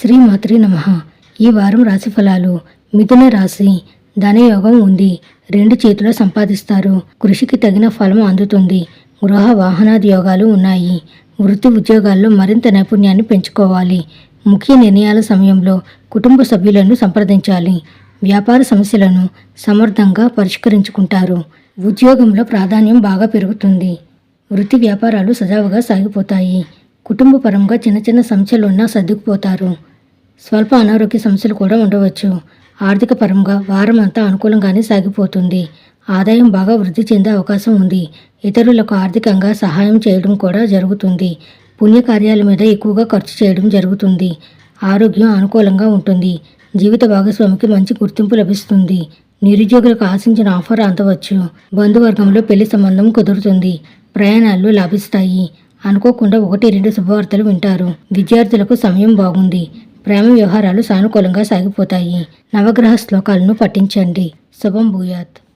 శ్రీ మాతృ నమ. ఈ వారం రాశి ఫలాలు మిథున రాశి ధనయోగం ఉంది. రెండు చేతులు సంపాదిస్తారు. కృషికి తగిన ఫలం అందుతుంది. గృహ వాహనాది యోగాలు ఉన్నాయి. వృత్తి ఉద్యోగాల్లో మరింత నైపుణ్యాన్ని పెంచుకోవాలి. ముఖ్య నిర్ణయాల సమయంలో కుటుంబ సభ్యులను సంప్రదించాలి. వ్యాపార సమస్యలను సమర్థంగా పరిష్కరించుకుంటారు. ఉద్యోగంలో ప్రాధాన్యం బాగా పెరుగుతుంది. వృత్తి వ్యాపారాలు సజావుగా సాగిపోతాయి. కుటుంబ పరంగా చిన్న చిన్న సమస్యలు ఉన్నా సర్దుకుపోతారు. స్వల్ప అనారోగ్య సమస్యలు కూడా ఉండవచ్చు. ఆర్థిక పరంగా వారం అంతా అనుకూలంగానే సాగిపోతుంది. ఆదాయం బాగా వృద్ధి చెందే అవకాశం ఉంది. ఇతరులకు ఆర్థికంగా సహాయం చేయడం కూడా జరుగుతుంది. పుణ్యకార్యాల మీద ఎక్కువగా ఖర్చు చేయడం జరుగుతుంది. ఆరోగ్యం అనుకూలంగా ఉంటుంది. జీవిత భాగస్వామికి మంచి గుర్తింపు లభిస్తుంది. నిరుద్యోగులకు ఆశించిన ఆఫర్ అందవచ్చు. బంధువర్గంలో పెళ్ళి సంబంధం కుదురుతుంది. ప్రయాణాలు లాభిస్తాయి. అనుకోకుండా ఒకటి రెండు శుభవార్తలు వింటారు. విద్యార్థులకు సమయం బాగుంది. ప్రేమ వ్యవహారాలు సానుకూలంగా సాగిపోతాయి. నవగ్రహ శ్లోకాలను పఠించండి. శుభం భూయాత్.